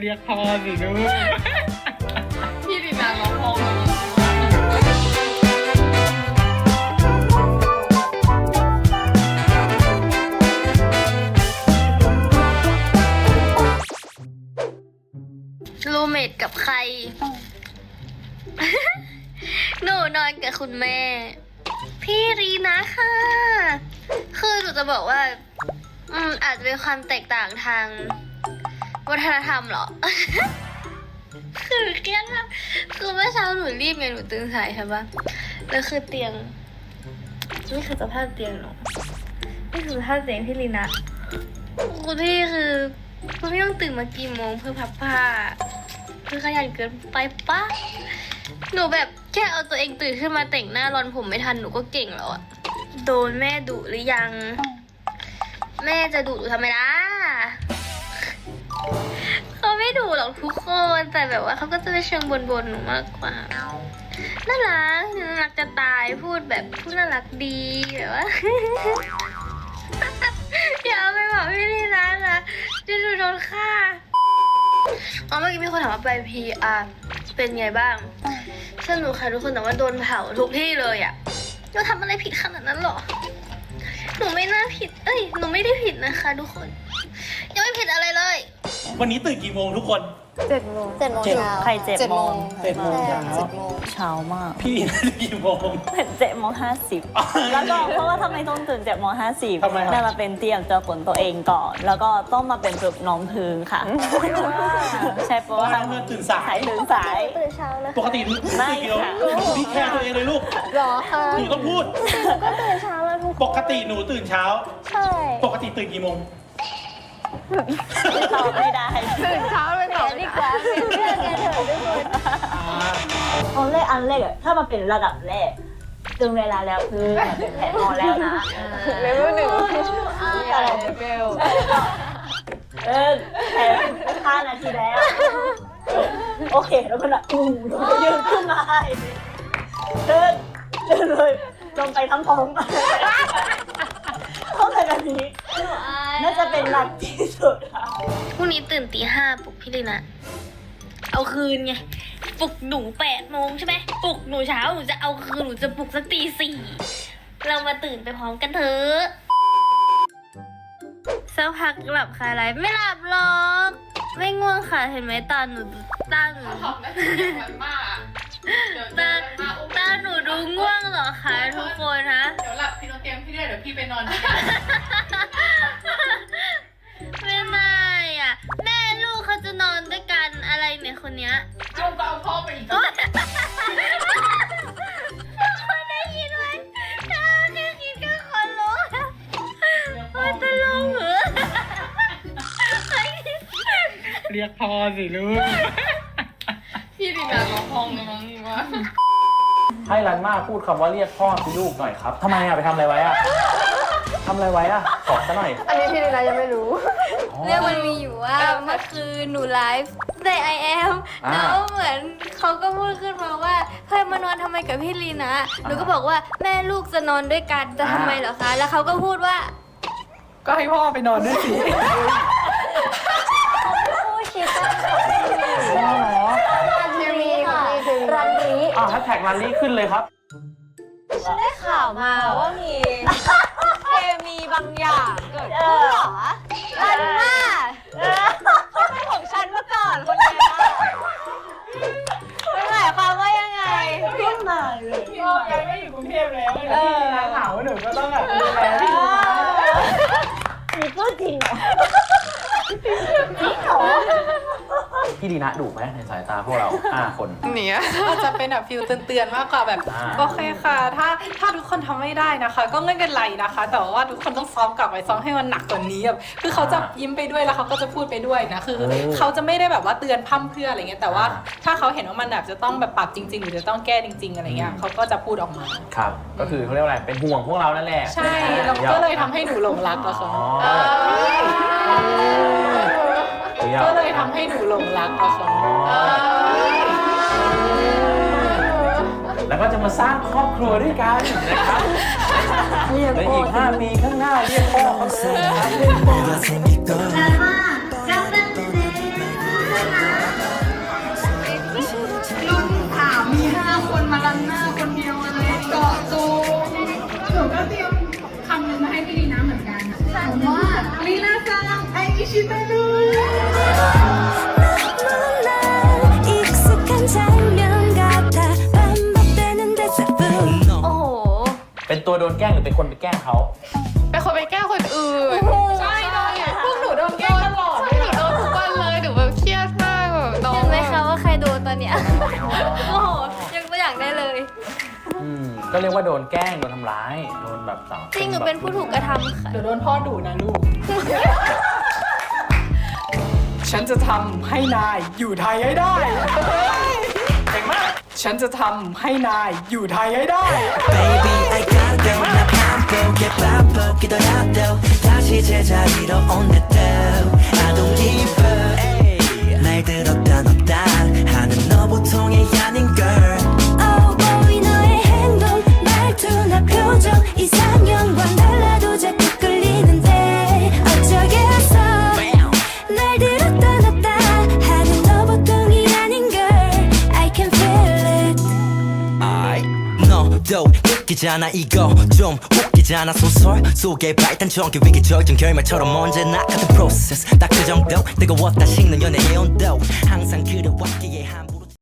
เรียกพ่อสิลูกพี่ดินาร้องพองรูเมทกับใคร หนูนอนกับคุณแม่ พี่รีนะค่ะ คือหนูจะบอกว่า อืมอาจจะเป็นความแตกต่างทาง วัฒนธรรมเหรอ คือเครียดมากคือเมื่อเช้าหนูรีบไงหนูตื่นสายใช่ปะแล้วคือเตียง นี่คือสภาพเตียงหนูนี่คือสภาพเตียงพี่ลีนะคุณพี่คือคุณพี่ต้องตื่นมากี่โมงเพื่อพับผ้าคือขยันเกินไปปะหนูแบบแค่เอาตัวเองตื่นขึ้นมาแต่งหน้ารอนผมไม่ทันหนูก็เก่งแล้วอะโดนแม่ดุหรือยัง แม่จะดุหนูทำไมล่ะ รอกทุกคนแต่แบบว่าเขาก็จะไปเชิงบนๆหนูมากกว่าน่ารักน่ารักจะตายพูดแบบพูดน่ารักดีแบบว่าอย่าเอาไปบอกพี่ลีนะนะจะดูโดนฆ่าอ๋อเมื่อกี้มีคนถามว่าไปพีอาเป็นไงบ้างสนุกค่ะทุกคนแต่ว่าโดนเผาทุกที่เลยอะเราทำอะไรผิดขนาดนั้นหรอหนูไม่น่าผิด เอ้ย หนูไม่ได้ผิดนะคะทุกคน ยังไม่ผิดอะไรเลย วันนี้ตื่นกี่โมงทุกคน เจ็ดโมง เจ็ดโมงเจ็ด เช้าใครเจ็ดโมง เจ็ดโมงเช้า เจ็ดโมงเช้ามากพี่น่าจะกี่โมงเจ็ดโมงห้าสิบแล้วก็เพราะว่าทำไมต้องตื่นเจ็ดโมงห้าสิบทำไมครับ ได้มาเป็นเตรียมจะฝนตัวเองก่อน แล้วก็ต้องมาเป็นปลุกน้องพึงค่ะ ใช่เพราะเพราะว่าว่าน้องเพื่อนตื่นสาสายยตื่นสาย ตื่นเช้าเลยปกติตื่นไม่กี่โมงค่ะ พี่แคร์ตัวเองเลยลูกหรอคะหนูต้องพูด ก็ตื่นเช้าแล้วทุกปกติหนูตื่นเช้า ใช่ปกติตื่นกี่โมง ตอบไม่ได้ตื่นเช้าเลยเดี๋ยวดีกว่าเป็นเพื่อนกันเถอะทุกคนตอนแรกอันแรกอะถ้ามันเป็นระดับแรกถึงเวลาแล้วคือมันเป็นแผนนอนแล้วนะเลเวลหนึ่งอะไรเลเวลเออแผนห้านาทีแล้ว โอเคแล้วก็แบบอู้ยืนขึ้นมาเดินเดินเลยลงไปทั้งท้องเข้าใจแบบนี้ น่าจะเป็นหลักที่สุดค่ะพรุ่งนี้ตื่นตีห้าปลุกพี่ลีนะ เอาคืนไง ปลุกหนูแปดโมงใช่ไหมปลุกหนูเช้าหนูจะเอาคืนหนูจะปลุกสักตีสี่เรามาตื่นไปพร้อมกันเถอะสักพักหลับคาอะไรไม่หลับหรอก ไม่ง่วงค่ะเห็นไหมตาหนูตาหนูขอบนะเสียงมันมากเดี๋ยวเจตาอกันมาอุ้มตาหนูดูง่วงเหรอคะทุกคนฮะ เดี๋ยวหลับพี่โนเตรียมพี่ด้วยเดี๋ยวพี่ไปนอนที่ อะไรเนี่ยคนเนี้ยเอาก็เอาพ่อไปอีกโอ๊ยคนได้ยินไหมถ้าแค่คิดก็ขนลุกโอ๊ยตลกเหรอเรียกพ่อสิลูก พี่ดินาร้องพองเลยมั้งนี่ว่าให้รันมาพูดคำว่าเรียกพ่อสิลูกหน่อยครับทำไมอะไปทำอะไรไว้อะทำอะไรไว้อะขอซะหน่อย อันนี้พี่ลีนายังไม่รู้อ๋อเรื่องมันมี อยู่ว่าเมื่อคืนหนูไลฟ์ใน I am อ่าแล้วเหมือนเขาก็พูดขึ้นมาว่าเฮ้ยมานอนทำไมกับพี่ลีนะหนูก็บอกว่าแม่ลูกจะนอนด้วยกันจะทำไมเหรอคะ แล้วเขาก็พูดว่า ก็ให้พ่อไปนอนด้วยสิผู้ชิดพ่อเหรอทีนี้ค่ะรันนี้อ่าแฮชแท็กรันนี่ขึ้นเลยครับ ได้ข่าวมาว่ามีเคมีบางอย่างเกิดขึ้นเหรอรัน เลยพี่ย้ายไม่อยู่กรุงเทพแล้วเออเหงาหนูก็ต้องแบบดูแลพี่มีพูดจริงเหรอ พี่ดีนะดุไหมในสายตาพวกเราห้าคน เนี่ยก็จะเป็นแบบฟิลเตือนๆมากกว่าแบบอ่า โอเคค่ะ ถ้าถ้าทุกคนทำไม่ได้นะคะ ก็ไม่เป็นไรนะคะ แต่ว่าทุกคนต้องซ้อมกลับไปซ้อมให้มันหนักกว่านี้แบบคือเขาจะยิ้มไปด้วยแล้วเขาก็จะพูดไปด้วยนะคือเขาจะไม่ได้แบบว่าเตือนพร่ำเพรื่ออะไรเงี้ยแต่ว่าถ้าเขาเห็นว่ามันแบบจะต้องแบบปรับจริง ๆ หรือจะต้องแก้จริง ๆอะไรเงี้ยเขาก็จะพูดออกมา ครับ ก็คือเขาเรียกว่าอะไรเป็นห่วงพวกเรานั่นแหละใช่แล้วก็เลยทำให้หนูหลงรักอะอ๋ค่ะอำให้หนูหลงรักเขาค่ะแล้วก็จะมาสร้างครอบครัวด้วยกันนะครับเรีในอีกห้าปีข้างหน้าเรียกพ่อเขาเลยนะครับเรียกพ่อรุ่นถามมีห้าคนมาลันหน้าคนเดียวเลยเกาะจูงหนูก็เตรียมคำนึงมาให้พี่ลีน่าเหมือนกันถามว่าลีน่าจังไออิชิเมรุ ตัวโดนแกล้งหรือเป็นคนไปแกล้งเขา เป็นคนไปแกล้งคนอื่นใช่โดนพวกหนูโดนแกล้งตลอดใช่หนูโดนทุกวันเลยหนูแบบเครียดมากแบบน้องเห็นไหมคะว่าใครโดนตอนเนี้ย โอ้โหยกตัวอย่างได้เลย อืมก็เรียกว่าโดนแกล้งโดนทำร้าย โดนแบบสังจริงหนูเป็นผู้ถูกกระทำค่ะ เดี๋ยวโดนพ่อดุนะลูก ฉันจะทำให้นายอยู่ไทยให้ได้ เก่งมาก ฉันจะทำให้นายอยู่ไทยให้ได้ Baby I gotta go 나 바쁘게 바쁘기더라도 다시 제자리로 온댔도 I don't give up 날 들었다 놨다 하는 너 보통이 아닌 girl. Oh boy 너의 행동 말투나 표정 이상형과 달라도 자꾸 끌리는데 어쩌겠어? 날 들었다 놨다 하는 너 보통이 아닌 girl. I can feel it. I 너도 웃기잖아. 이거 좀 웃기잖아 소설 속에 발단 전기 위기 절정 결말처럼 언제나 같은 process. 딱그 정도 뜨거웠다 식는 연애의 온도. 항상 그래 왔기에 한